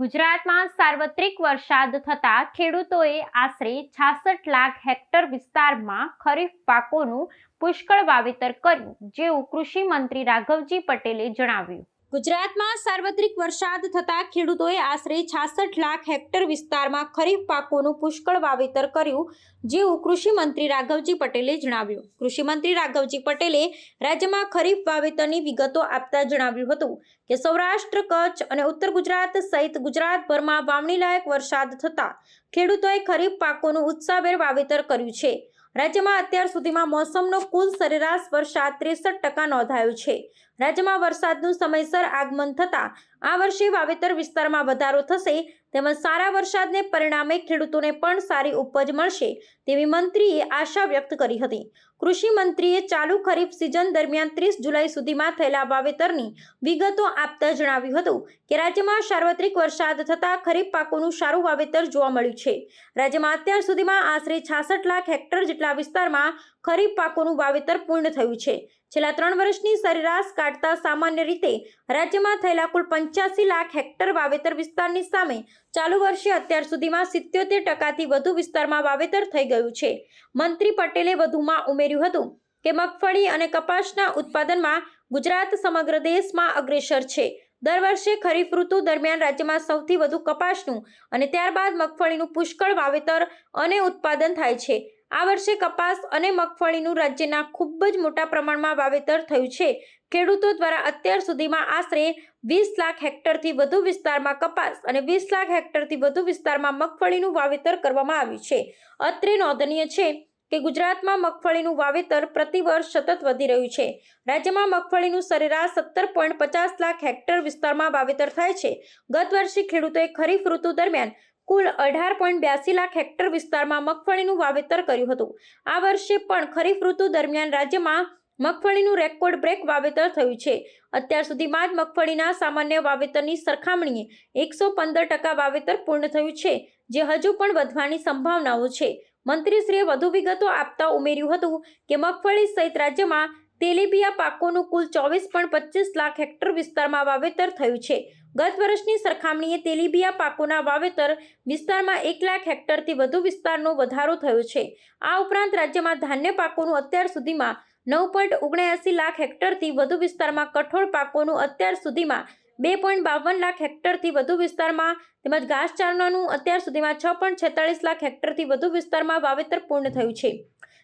ગુજરાતમાં સાર્વત્રિક વરસાદ થતા ખેડૂતોએ આશરે છાસઠ લાખ હેક્ટર વિસ્તારમાં ખરીફ પાકોનું પુષ્કળ વાવેતર કર્યું, જેવું કૃષિ મંત્રી રાઘવજી પટેલે જણાવ્યું. ગુજરાતમાં સાર્વત્રિક વરસાદ થતા ખેડૂતોએ આશરે છાસઠ લાખ હેક્ટર વિસ્તારમાં ખરીફ પાકોનું પુષ્કળ વાવેતર કર્યું, જેવું કૃષિમંત્રી રાઘવજી પટેલે જણાવ્યું. કૃષિમંત્રી રાઘવજી પટેલે રાજ્યમાં ખરીફ વાવેતરની વિગતો આપતા જણાવ્યું હતું કે સૌરાષ્ટ્ર, કચ્છ અને ઉત્તર ગુજરાત સહિત ગુજરાતભરમાં વાવણીલાયક વરસાદ થતા ખેડૂતોએ ખરીફ પાકોનું ઉત્સાહભેર વાવેતર કર્યું છે. રાજ્યમાં અત્યાર સુધીમાં મોસમનો કુલ સરેરાશ વરસાદ ત્રેસઠ ટકા નોંધાયો છે. રાજ્યમાં વરસાદનું સમયસર આગમન થતાં આ વર્ષે વાવેતર વિસ્તારમાં વધારો થશે. તેમજ સારા વરસાદને પરિણામે ખેડૂતોને પણ સારી ઉપજ મળશે તેવી મંત્રીએ આશા વ્યક્ત કરી હતી. કૃષિ મંત્રીએ ચાલુ ખરીફ સિઝન દરમિયાન ત્રીસ જુલાઈ સુધીમાં થયેલા વાવેતરની વિગતો આપતા જણાવ્યું હતું કે રાજ્યમાં સાર્વત્રિક વરસાદ થતાં ખરીફ પાકોનું સારું વાવેતર જોવા મળ્યું છે. રાજ્યમાં અત્યાર સુધીમાં આશરે છાસઠ લાખ હેક્ટર જેટલા વિસ્તારમાં ખરીફ પાકોનું વાવેતર પૂર્ણ થયું છે. છેલ્લા ત્રણ વર્ષની સરેરાશ કાઢતા સામાન્ય રીતે રાજ્યમાં થયેલા કુલ પંચ્યાસી લાખ હેક્ટર વાવેતર વિસ્તારની સામે ચાલુ વર્ષે અત્યાર સુધીમાં સિત્યોતેર ટકાથી વધુ વિસ્તારમાં વાવેતર થઈ ગયું છે. મંત્રી પટેલે વધુમાં ઉમેર્યું હતું કે મગફળી અને કપાસના ઉત્પાદનમાં ગુજરાત સમગ્ર દેશમાં અગ્રેસર છે. દર વર્ષે ખરીફ ઋતુ દરમિયાન રાજ્યમાં સૌથી વધુ કપાસનું અને ત્યારબાદ મગફળીનું પુષ્કળ વાવેતર અને ઉત્પાદન થાય છે. આ વર્ષે કપાસ અને મગફળીનું રાજ્યના ખૂબ જ મોટા પ્રમાણમાં વાવેતર થયું છે. ખેડૂતો દ્વારા અત્યાર સુધીમાં આશરે વીસ લાખ હેક્ટરથી વધુ વિસ્તારમાં કપાસ અને વીસ લાખ હેક્ટરથી વધુ વિસ્તારમાં મગફળીનું વાવેતર કરવામાં આવ્યું છે. અત્રે નોંધનીય છે કે ગુજરાતમાં મગફળીનું વાવેતર પ્રતિ વર્ષ સતત વધી રહ્યું છે. રાજ્યમાં મગફળીનું સરેરાશ સત્તર પોઈન્ટ પચાસ લાખ હેક્ટર વિસ્તારમાં વાવેતર થાય છે. ગત વર્ષે ખેડૂતોએ ખરીફ ઋતુ દરમિયાન કુલ અઢાર પોઈન્ટ બ્યાસી લાખ હેક્ટર વિસ્તારમાં મગફળીનું વાવેતર કર્યું હતું. આ વર્ષે પણ ખરીફ ઋતુ દરમિયાન રાજ્યમાં મગફળીનું રેકોર્ડ બ્રેક વાવેતર થયું છે. અત્યાર સુધીમાં જ મગફળીના સામાન્ય વાવેતરની સરખામણીએ એકસો પંદર ટકા વાવેતર પૂર્ણ થયું છે, જે હજુ પણ વધવાની સંભાવનાઓ છે. મંત્રીશ્રીએ વધુ વિગતો આપતા ઉમેર્યું હતું કે મગફળી સહિત રાજ્યમાં તેલીબિયા પાકોનું કુલ ચોવીસ પોઈન્ટ પચીસ લાખ હેક્ટર વિસ્તારમાં વાવેતર થયું છે. ગત વર્ષની સરખામણીએ તેલીબિયા પાકોના વાવેતર વિસ્તારમાં એક લાખ હેક્ટરથી વધુ વિસ્તારનો વધારો થયો છે. આ ઉપરાંત રાજ્યમાં ધાન્ય પાકોનું અત્યાર સુધીમાં નવ પોઈન્ટ ઓગણએંસી લાખ હેક્ટરથી વધુ વિસ્તારમાં કઠોળ પાકોનું અત્યાર સુધીમાં બે પોઈન્ટ બાવન લાખ હેક્ટરથી વધુ વિસ્તારમાં તેમજ ઘાસચારણાનું અત્યાર સુધીમાં છ પોઈન્ટ છેતાળીસ લાખ હેક્ટરથી વધુ વિસ્તારમાં વાવેતર પૂર્ણ થયું છે.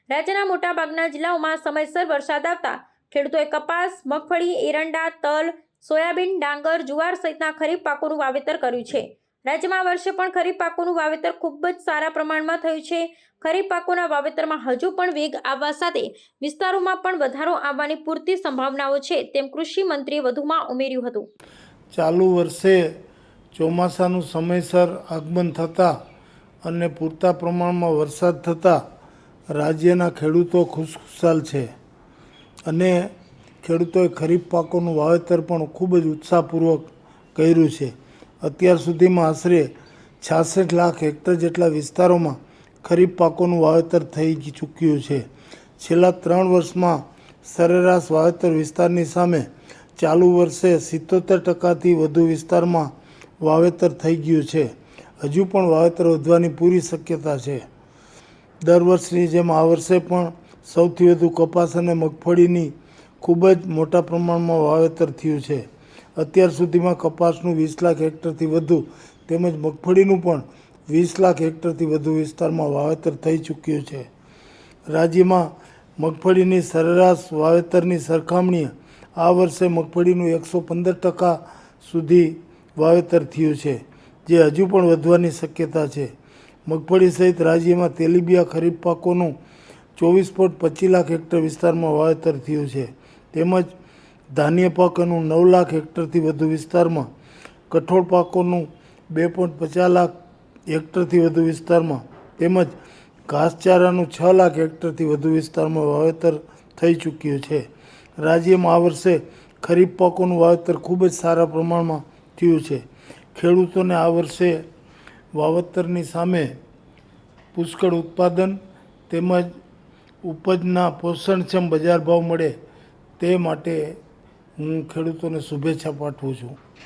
રાજ્યના મોટાભાગના જિલ્લાઓમાં સમયસર વરસાદ આવતા ખેડૂતોએ કપાસ, મગફળી, એરંડા, તલ, સોયાબીન, ડાંગર, જુવાર સહિતના ખરીફ પાકોનું વાવેતર કર્યું છે. રાજ્યમાં વર્ષે પણ ખરીફ પાકોનું વાવેતર ખૂબ જ સારા પ્રમાણમાં થયું છે. ખરીફ પાકોના વાવેતરમાં હજુ પણ વેગ આવવા સાથે વિસ્તારોમાં પણ વધારો આવવાની પૂરતી સંભાવનાઓ છે તેમ કૃષિ મંત્રીએ વધુમાં ઉમેર્યું હતું. ચાલુ વર્ષે ચોમાસાનું સમયસર આગમન થતાં અને પૂરતા પ્રમાણમાં વરસાદ થતાં રાજ્યના ખેડૂતો ખુશખુશાલ છે. અને ખેડૂતોએ ખરીફ પાકોનું વાવેતર પણ ખૂબ જ ઉત્સાહપૂર્વક કર્યું છે. અત્યાર સુધીમાં આશરે છાસઠ લાખ હેક્ટર જેટલા વિસ્તારોમાં ખરીફ પાકોનું વાવેતર થઈ ચૂક્યું છે. છેલ્લા ત્રણ વર્ષમાં સરેરાશ વાવેતર વિસ્તારની સામે ચાલુ વર્ષે સિત્તોતેર ટકાથી વધુ વિસ્તારમાં વાવેતર થઈ ગયું છે. હજુ પણ વાવેતર વધવાની પૂરી શક્યતા છે. દર વર્ષની જેમ આ વર્ષે પણ સૌથી વધુ કપાસ અને મગફળીની ખૂબ જ મોટા પ્રમાણમાં વાવેતર થયું છે. અત્યાર સુધીમાં કપાસનું વીસ લાખ હેક્ટરથી વધુ તેમજ મગફળીનું પણ વીસ લાખ હેક્ટરથી વધુ વિસ્તારમાં વાવેતર થઈ ચૂક્યું છે. રાજ્યમાં મગફળીની સરેરાશ વાવેતરની સરખામણીએ આ વર્ષે મગફળીનું એકસો પંદર ટકા સુધી વાવેતર થયું છે, જે હજુ પણ વધવાની શક્યતા છે. મગફળી સહિત રાજ્યમાં તેલીબિયા ખરીફ પાકોનું ચોવીસ પોઈન્ટ પચીસ લાખ હેક્ટર વિસ્તારમાં વાવેતર થયું છે. તેમજ ધાન્ય પાકોનું નવ લાખ હેક્ટરથી વધુ વિસ્તારમાં, કઠોળ પાકોનું બે પોઈન્ટ પચાસ લાખ હેક્ટરથી વધુ વિસ્તારમાં, તેમજ ઘાસચારાનું છ લાખ હેક્ટરથી વધુ વિસ્તારમાં વાવેતર થઈ ચૂક્યું છે. રાજ્યમાં આ વર્ષે ખરીફ પાકોનું વાવેતર ખૂબ જ સારા પ્રમાણમાં થયું છે. ખેડૂતોને આ વર્ષે વાવેતરની સામે પુષ્કળ ઉત્પાદન તેમજ ઉપજના પોષણક્ષમ બજાર ભાવ મળે તે માટે હું ખેડૂતોને શુભેચ્છા પાઠવું છું.